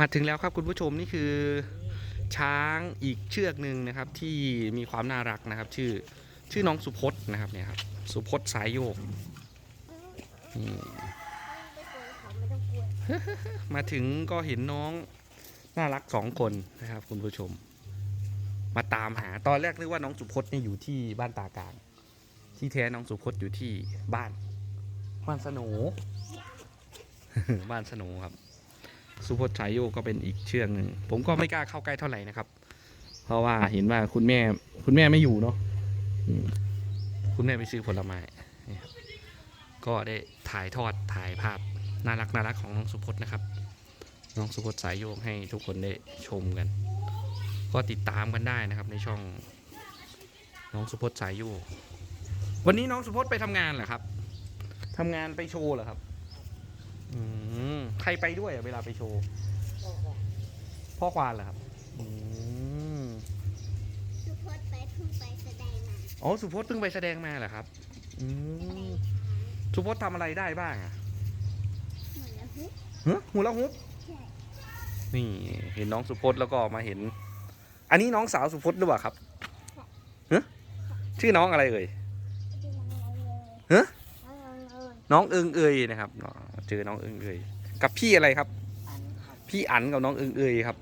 มาถึงแล้วครับคุณผู้ชมนี่คือช้างอีกเชือกหนึ่งนะครับที่มีความน่ารักนะครับ ชื่อชื่อน้องสุพจน์นะครับเนี่ยครับสุพจน์สายโยกนี่มาถึงก็เห็นน้องน่ารักสองคนนะครับ คุณผู้ชม มาตามหาตอนแรกนึกว่าน้องสุพจน์นี่อยู่ที่บ้านตากลางที่แท้น้องสุพจน์อยู่ที่บ้านบ้านสโหนบ้านสโหนครับ สุพจน์สายโยกก็เป็นอีกเชือกหนึ่งผมก็ไม่กล้าเข้าใกล้เท่าไหร่นะครับ เพราะว่าเห็นว่าคุณแม่คุณแม่ไม่อยู่เนาะอืมคุณแม่ไปซื้อผลไม้นี่ครับก็ได้ถ่ายทอดถ่ายภาพน่ารักน่ารักของน้องสุพจน์นะครับ น้องสุพจน์สายโยกให้ทุกคนได้ชมกัน ก็ติดตามกันได้นะครับในช่อง น้องสุพจน์สายโยกวันนี้น้องสุพจน์ไปทำงานเหรอครับทำงานไปโชว์เหรอครับ อืมใครไปด้วยอะเวลาไปโชว์พ่อควานเหรอครับ อืมทุกคนไปเพิ่งไปแสดงมาอ๋อสุพจน์เพิ่งไปแสดงมาเหรอครับ อืมสุพจน์ทำอะไรได้บ้างอะเหมือนละฮุกฮะหูละฮุบ ใช่นี่เห็นน้องสุพจน์แล้วก็มาเห็น อันนี้น้องสาวสุพจน์หรือเปล่าครับฮะชื่อน้องอะไรเอ่ย จะยังไงเลยฮะเอาเอาเอาน้องเอิงเอยนะครับอ๋อ เจอน้องเอิงเอยกับพี่อะไรครับอันครับพี่อันกับน้องเอิงเอยครับ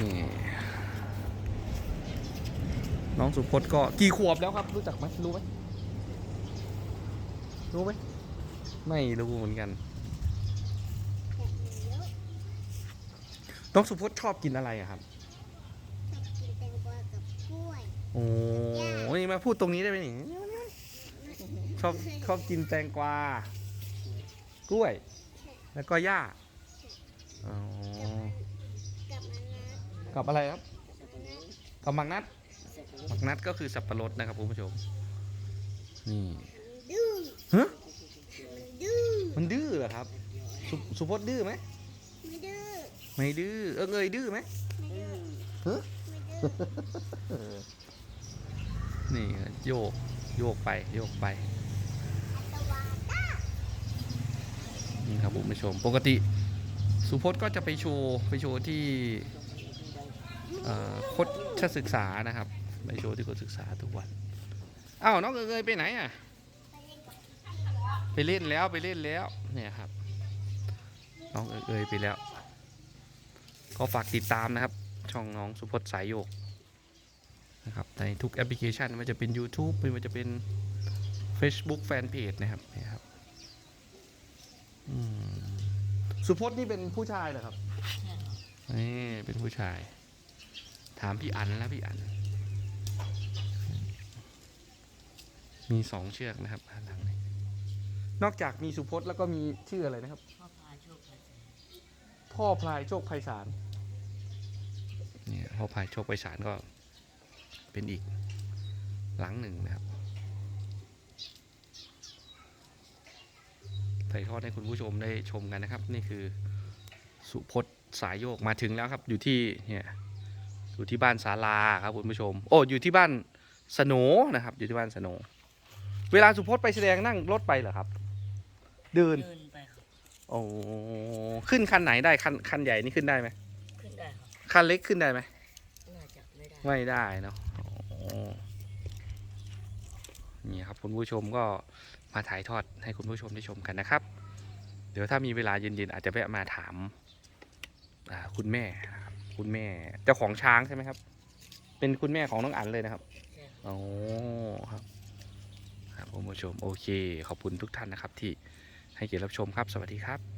นี่น้องสุพจน์ก็กี่ขวบแล้วครับ รู้จักไหมรู้ไหมรู้ไหมไม่รู้เหมือนกันแต่มีเยอะน้องสุพจน์ชอบกินอะไรอะครับชอบกินแตงกวากับกล้วยโอ้นี่มาพูดตรงนี้ได้ไหมนี่ ชอบชอบกินแตงกวากล้วย แล้วก็หญ้าอ๋อกับมันกับมันนะกับอะไรครับกับมันนะกับมักนัดมักนัดก็คือสับปะรดนะครับคุณผู้ชมนี่ดื้อฮะมันดื้อมันดื้อเหรอครับสุสุพจน์ดื้อไหมไม่ดื้อไม่ดื้อเออเงยดื้อไหมไม่ดื้อฮะ ไม่ดื้อ นี่โยก โยกไป โยกไป ตะวันด้า นี่ครับคุณผู้ชม ปกติสุพจน์ก็จะไปโชว์ไปโชว์ที่เอ่อโคชศึกษานะครับไปโชว์ที่โคชศึกษาทุกวันอ้าวน้องเอ๋ยไปไหนอะไปเล่นแล้วไปเล่นแล้วเนี่ยครับน้องเอ๋ยไปแล้ว ก็ฝากติดตามนะครับ ช่องน้องสุพจน์สายโยกนะครับในทุกแอปพลิเคชันไม่ว่าจะเป็น YouTube ไม่ว่าจะเป็น Facebook Fanpage นะครับเนี่ยครับ อืมสุพจน์นี่เป็นผู้ชายเหรอครับนี่เป็นผู้ชาย ถามพี่อันแล้วพี่อัน มีสองเชือกนะครับด้านหลังนี้นอกจากมีสุพจน์แล้วก็มีชื่ออะไรนะครับ พ่อพาโชคชัยพ่อพลายโชคไพศาลเนี่ยพ่อพลายโชคไพศาลก็เป็นอีกหลังหนึ่งนะครับ ถ่ายทอดให้คุณผู้ชมได้ชมกันนะครับ นี่คือสุพจน์สายโยกมาถึงแล้วครับ อยู่ที่เนี่ยอยู่ที่บ้านศาลาครับคุณผู้ชม โอ้อยู่ที่บ้านสโหนนะครับ อยู่ที่บ้านสโหนเวลาสุพจน์ไปแสดงนั่งรถไปเหรอครับ เดินเดินไปครับโอ้ขึ้นคันไหนได้คันคันใหญ่นี่ขึ้นได้ไหมขึ้นได้ครับคันเล็กขึ้นได้ไหมน่าจะไม่ได้ไม่ได้เนาะโอ้นี่ครับคุณผู้ชมก็ มาถ่ายทอดให้คุณผู้ชมได้ชมกันนะครับ เดี๋ยวถ้ามีเวลาเย็นๆอาจจะแวะมาถามอ่าคุณแม่นะครับคุณแม่เจ้าของช้างใช่ไหมครับ เป็นคุณแม่ของน้องอันเลยนะครับใช่ครับโอ้ครับครับคุณผู้ชมโอเค ขอบคุณทุกท่านนะครับที่ให้เกียรติรับชมครับ สวัสดีครับ